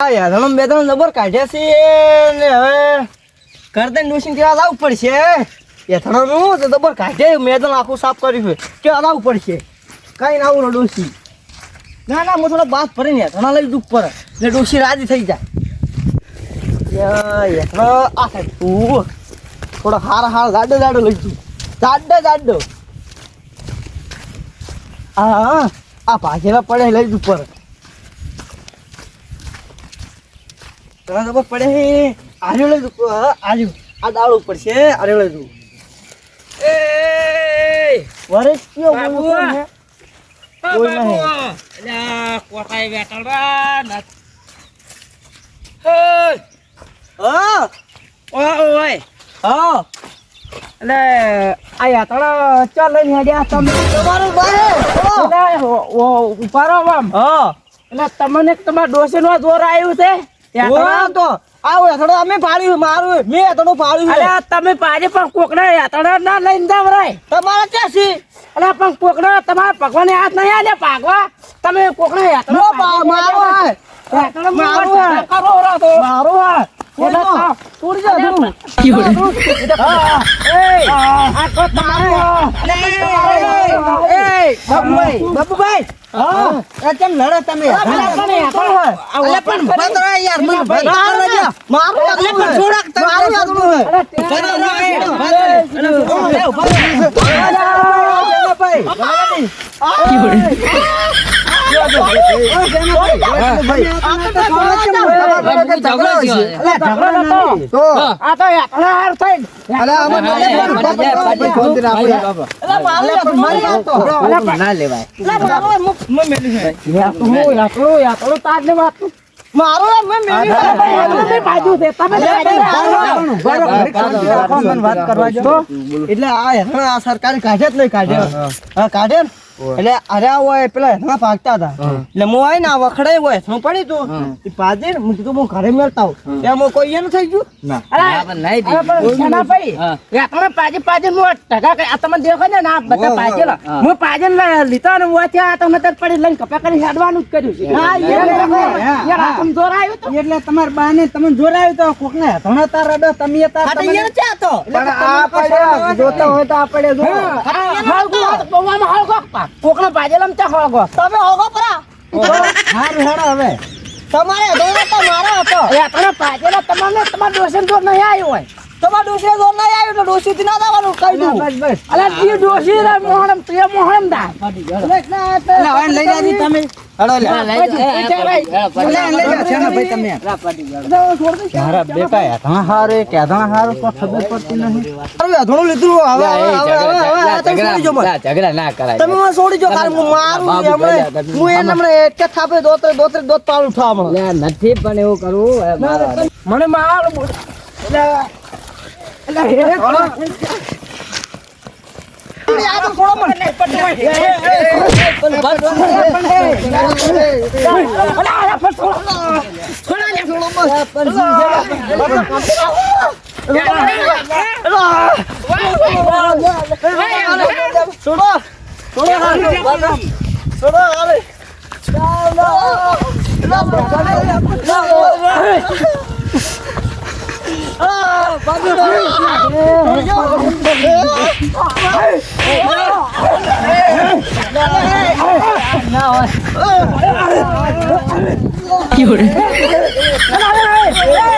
આ યાદણો બે ત્રણ જબર કાઢ્યા છે ને હવે કરતે ડોસીને કેવા લાવવું પડશે તો જબર કાઢ્યા મેદાન આખું સાફ કર્યું કેવા લાવવું પડશે. કઈ ના આવું ડોસી ના ના, હું થોડો બાદ ભરીને યાથણા લઈ દુઃખ પર એટલે ડોસી રાજી થઈ જાય. યાથણા આ તું. થોડો હાર હાર, જાડો જાડો લઈ તું. જાડો જાડો. હા હા આ પાછેલા પડે લઈ દઉં પર તને ખબર પડે? હે આર્યો લઈ દઉં. આર્યો. આ દાળ ઉપર છે આર્યો લઈ દઉં. એ વરસ કયો બોલું છું કોઈ નહીં. અલ્યા કોટાઈ બેઠા રા ના ઓય હા. ઓય. હા. એટલે આ યાત્રા ચાલ લઈને હેડ્યા તમે? તમારું બારે. એટલે આમ. હા. એટલે તમને તમારા નો જોર આવ્યું છે. તો આવો થોડો અમે પાડ્યું મારું મેં થોડું પાડ્યું છે. તમે પાજે પણ કોકડા યાત્રા ના લઈને જાવ રાય. તમારે ક્યાં છે? અલ્યા પણ કોકડા તમારા ભગવાને હાથ નહીં આલે પાગવા તમે કોકડા પા- મારો. યાત્રા મારું કરો રો તો. મારો કોનો? તોડી જા તું. એ, આ તો તમારે એ, બાબુભાઈ, બાબુભાઈ. હા, આ કેમ લડો તમે? અલા, પણ એ રહો યાર, મને બંધ કરો મારું. અલા. ભાઈ, ભાઈ. પણ અલા, મારું યાદનું, મારું યાદનું. અલા, પણ- યાત્રું, યાત્રું, યાત્રું યાત્રું એટલે આ હેઠળ આ સરકારી કાઢ્યા જ નહીં કાઢે કાઢે એટલે અરે હોય પેલા હેઠળ ભાગતા હતા એટલે હું આવીને આ વખડાઈ હોય હું પડી તું એ પાજે ને હું કીધું હું ઘરે મેળતા આવું હું કોઈ એ થઈ ગયું શેનાભાઈ, યાત્રા પાજે પાજે હું ટકા કરી- આ તમે દેખો ને આ બધા પાજેલા. હું પાજે લીધા ને ઉવાથી આ તમે તરત પડી લઈને કપા કરીને હેડવાનું જ કર્યું છે. હા, એ યાર, બરાબર. યાર, આ તમે જોર આવ્યું તો? એટલે તમારા બાને તમે જોરાયું તો કોક ને હથોણા તાર રડો તમે તાર તો તમને- એને ક્યાં હતો? પણ આ પડ્યા જોતા હોય તો આ પડે જો હા, હળગું આ તો પૌવામાં હળગો પા. કોકના પાજેલામાં ચા હળગો. તમે હોગો પરા હાર હેડો હવે તમારે હતો તો મારો હતો યાત્રા પાજેલા તમને તમાર ડોસીને તો નહીં આવ્યો હોય. તમાર ડોસી દોર નહીં આવ્યો તો ડોસી થી ના દાવાનું કહી દઉં બસ બસ અલા, ઈ ડોસી રે મોહણમ, તે મોહણમ દા. એટલે હવે લઈ જાજી તમે હેડો લે લે, લઈ જા છેનો ભાઈ તમે મારા બેટા હારે કે હેઠા તો ખબર પડતી નહીં લીધું હવે હવે હવે તમે છોડી જો મને. ઝઘડા ના કરાય તમે મને છોડી જો કારણ હું મારું બાબુ હું એને હમણાં એક થાપે દોતરે દોતરે દોત પાડું ઉઠાવ હમણાં નથી પણ એવું કરવું મને મારું એટલે એટલે તો છોડો મને. અલા, અલા,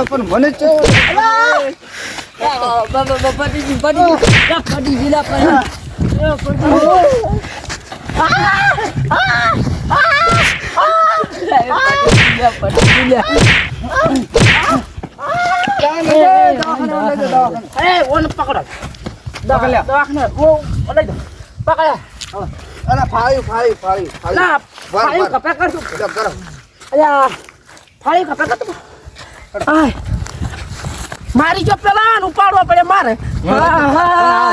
પણ મને ઓને પકડો. દવાખાને. ઓ લઈ દો. પકડ અરે ફાળ્યું ફાળ્યું ફાળ્યું ફાળ્યું. ના ફાળી વાર. કપા કરશું કરો, કરો અલ્યા ફાળી કપા કરતું આય. મારી જો પેલા ઉપાડવા પડે મારે.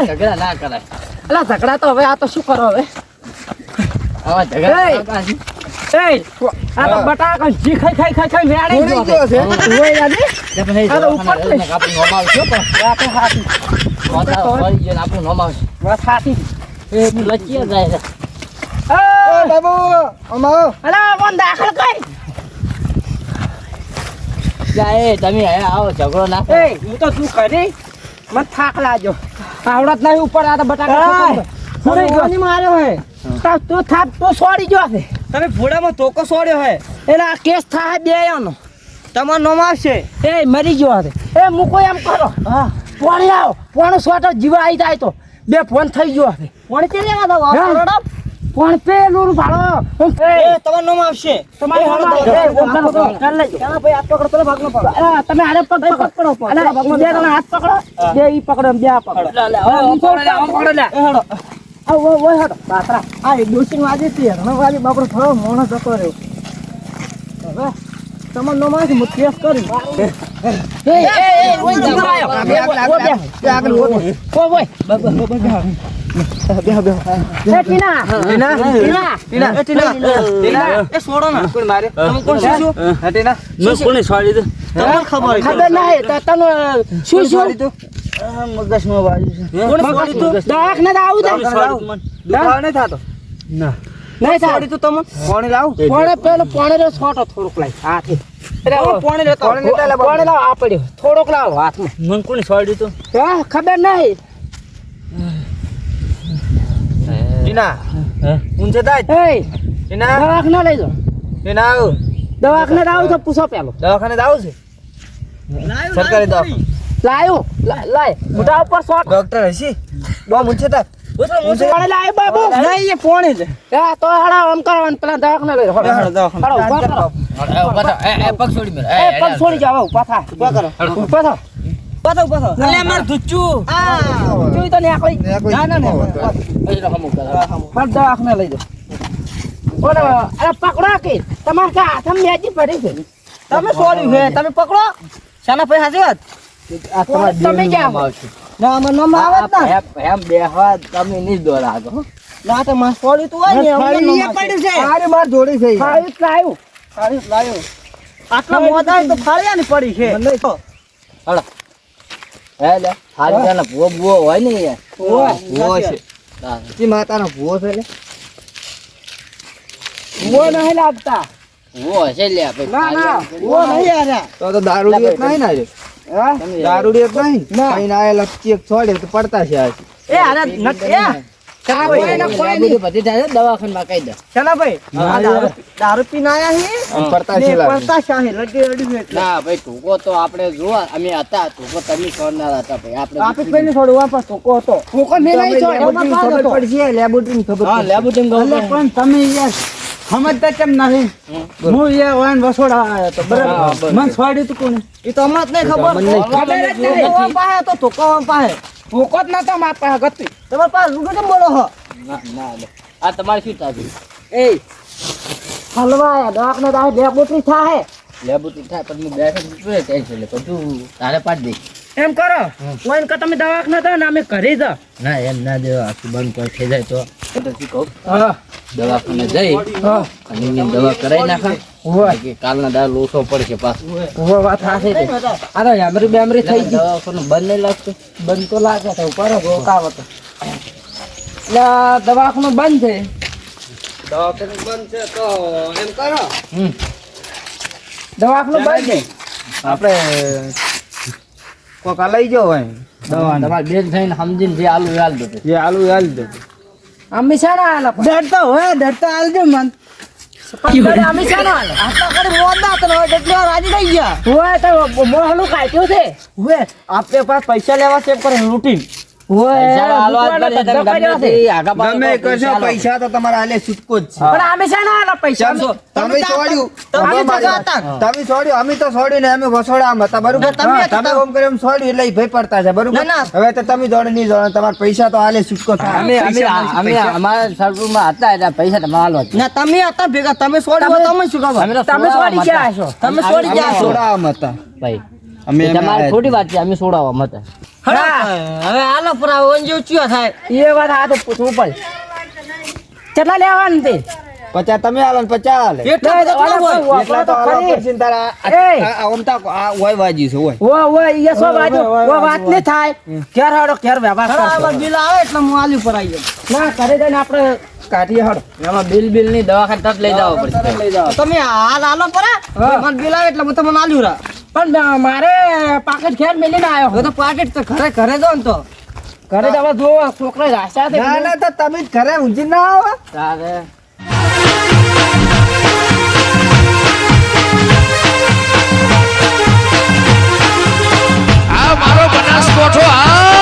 ઝઘડા ના કરાય. અલા ઝઘડા તો હવે આ તો શું કરો હવે? આવા ઝઘડા એય! એ આ તો બટાકા જી ખાઈ ખાઈ ખાઈ ખાઈ વેડે ગયો છે. હોય યાર ને? તે પછી આ તો ઉપર રહીને આપણું નોમ આવશે પણ. આ તો હાથી. મોઢા ફરી ને જાય બાબુ અલા કોણ દાખલ કરી જા તમે આવો ઝઘડો ના એ હું તો કરી મને થાક લાગ્યો આવડત નહીં ઉપર આ તો બટાકા માર્યો હે તા થાપ તો સોડી ગયો છે તમે ભોડામાં ધોકો સોડ્યો હે એટલે આ કેસ થાય બે આનો તમારો નામ આવશે એ મરી ગયો છે એ મૂકો એમ કરો. હા. પોણી આવો. પોણું સોટો જીવા આવી જાય તો. બે ફોન થઈ ગયો છે કોણ કે લેવા દો? હા. કરોડો પણ પેલું ભાડો. એ તમાર નામ આવશે. તમારે હાલો, ઓમ કરો, લેજો. ચાલો ભાઈ હાથ પકડો પેલો ભાગનો પકડો. અલા, તમે આરે પગ પકડો. અલા, બે તમે હાથ પકડો બે ઈ પકડો બે આ પકડો. લે, લે, હવે આમ પકડો લે, આમ પકડો લે. એ હાલો. ઓ ઓ ઓય, હટો, આ એક ડોસી વાજે છે. ઘણો વાજે બાપરો થોડો મોણો જતો રહ્યો. હવે તમારું નો આવશે હું કેસ કરી એ, એ, એ, ઓય, બે આગળ, ઓય, બે આગળ બોલો. ઓય. બબા ટીના એ છોડો ના મારે નહીં છોડી તું દવાખાને તો આવું છે દુખાવો નહીં થતો નહીં થાય છોડી તું તમને પાણી લાવું. પોણે પેલું પોણે નો છોટો થોડોક લાય હાથે પાણી લેતો પાણી લાવ આ પડ્યો. થોડોક લાવ હાથમાં. મને કોણ છોડી તો? હા ખબર નહીં. જીના હે? ઊંચે થાય એ ટીના? દવાખાને લઈ જાઓ. ટીના આવું. દવાખાને આવ તો પૂછો પેલો. દવાખાને આવ છે? સરકારી દવાખાને. લાયો લાય. મોટા ઉપર શોટ ડોક્ટર હશી? બહુ ઊંચે તાજ પાણી લાય બાબુ નહીં એ પોણી છે હા તો હાડા આમ કરવાનું પેલા દવાખાને લઈ જાઓ હાલો, દવાખાને. હાલો, ઊભા કરો. એ, ઊભા થાઓ. એ, એ, પગ છોડી મેલો. એ, એ એ, પગ છોડી જાઓ ઊભા થાય દવાખાને લઈ જાઓ. અરે પકડો કે. તમારે કે હાથમાં મેજી પડી છે. તમે સોરી છે. તમે પકડો. શાના પૈસા તમારા તમે ક્યાં. ના આમાં નામ આવે જ ના. એમ- એમ બેહવા તમે નહીં દોડાતો, હો. ના તો માં છોડ્યું તું હોય ને ફાળી એમનું એ નામ પડ્યું છે. આરે માર જોડી છે. ફાળ્યું જ લાયું. લાયો. આટલા મોદા તો ફાળ્યા ની પડી છે. હે લે, હારી જાને ભૂવો બૂવો હોય ને યાર. ભૂવો છે. હા. માતાનો ભૂવો છે લે. વો નહીં લાગતા. ભૂવો હશે લે, ભાઈ. ના ના હારી નહીં યાર તો તો દારૂડી નહીં ના રે હા? જોવા અમે હતા નહીં. કઈ ના આયેલા ચેક છોડે તો પડતા છે આજ એ અરે નટ એ આ આ આ તમે હતા આપી તો તો તો. સમજતા કેમ નથી હું એ વાન વસોડા આવ્યો તો બરાબર. મને છોડ્યું તું કોને? એ તો હમણાં જ નહીં ખબર. પાસે નહીં. ખબર. જ નહીં. ધોકો તો ધોકો પાસે. ભૂકો જ નતો મારા પાસે ગતિ. તમારા પાસે રૂડો કેમ બોલો હો? ના ના આ તમારે શું થતું એ હલવાયા દવાખાને તો આ બોટલી થાય લેબોરેટરી થાય પણ હું બે શું ટેન્શન લે બધું તારે પાડી દઈશ એમ કરો. કોઈ કે તમે દવાખાના થાય ને અમે ઘરે જ ના એમ ના દેવા. આખું બંધ કોઈ થઈ જાય તો. હું કહું? હા. દવાખાને જઈ અને દવા કરાવી નાખા. કાલના દાળ લોસો પડશે પાછું. ઊભો વાત હાથે છે. આ બેમરી થઈ ગઈ. દવાખાનું બંધ નહીં લાગતું. બંધ તો લાગે છે ઉપર રોકાવત એટલે દવાખાનું બંધ છે. દવાખાનું બંધ છે તો એમ કરો. હમ. દવાખાનું બંધ છે. આપણે કોક લઈ જાઓ અહીં. દવા તમારે બેન થઈને સમજીને જે આલુ હાલ આલ દો જે આલુ હાલ દે અમે શાના હાલ? ડરતો હોય ડરતો હાલજો મન. અમે શાના આલા. આટલા કરી મોદા તો એટલે રાજી થઈ ગયા. હોય તો મોહલું કાઢ્યું છે? હવે આપણે પાસ પૈસા લેવા છે કરે રૂટીન. ઓય, પૈસા ગમે. તે હાલો. પૈસા તો તમારે આલે છૂટકો જ છે. પણ અમે પૈસા? તમે છોડ્યું તમે તમે તો. છોડ્યું. અમે તો છોડ્યું ને અમે વસોડામાં હતા બરોબર? ના, તમે તમે હતા. ઓમ કર્યું એમ છોડ્યું એટલે ઈ પડતા છે બરોબર. હવે તો તમે જોડે નહીં જોડે તમારા પૈસા તો છૂટકો થાય અમે. અમારા સર્કલમાં હતા એટલે પૈસા તમારે હાલવા ના તમે હતા ભેગા. તમે છોડ્યું તમે- શું ખબર? તમે સોડી છોડી ક્યાં છો. તમે છોડી ગયા છો. સોડામાં હતા. ભાઈ અમે તમારી ખોટી વાત છે અમે હતા હળો, હવે હાલો પરા ઓંજો ચિયો થાય. એ વાત આ તો પૂછવું પડે. કેટલા લેવાનું તે? પચાસ તમે આલો ને પચાસ આલે. એટલા લે, બધા ઓલા હોય. કોઈ એટલા તો તો તારા. આ- તો ઓય વાજી છે ઓય ઓ ઓ એ સો વાજો. ઓ વાત ને થાય. ઘેર હાડો ઘેર વ્યવહાર હળો, બિલ આવે એટલે હું આલ્યું પર આવી. ના ઘરે જઈને આપણે કાઢીએ હાડો એમાં બિલ બિલની દવા ખાતા લઈ જવા પડશે. લઈ તમે હાલ આલો પર. મને બિલ આવે એટલે હું તમને આલ્યું રા. પણ મારે પાકેટ ઘેર મેલીને આવ્યો તો પાકેટ તો ઘરે ઘરે દો ને તો. ઘરે તો જો છોકરા રાસ્તા ના ના તો તમે ઘરે ઊંચી ના આવો. તારે. આ મારો બનાસકોઠો આ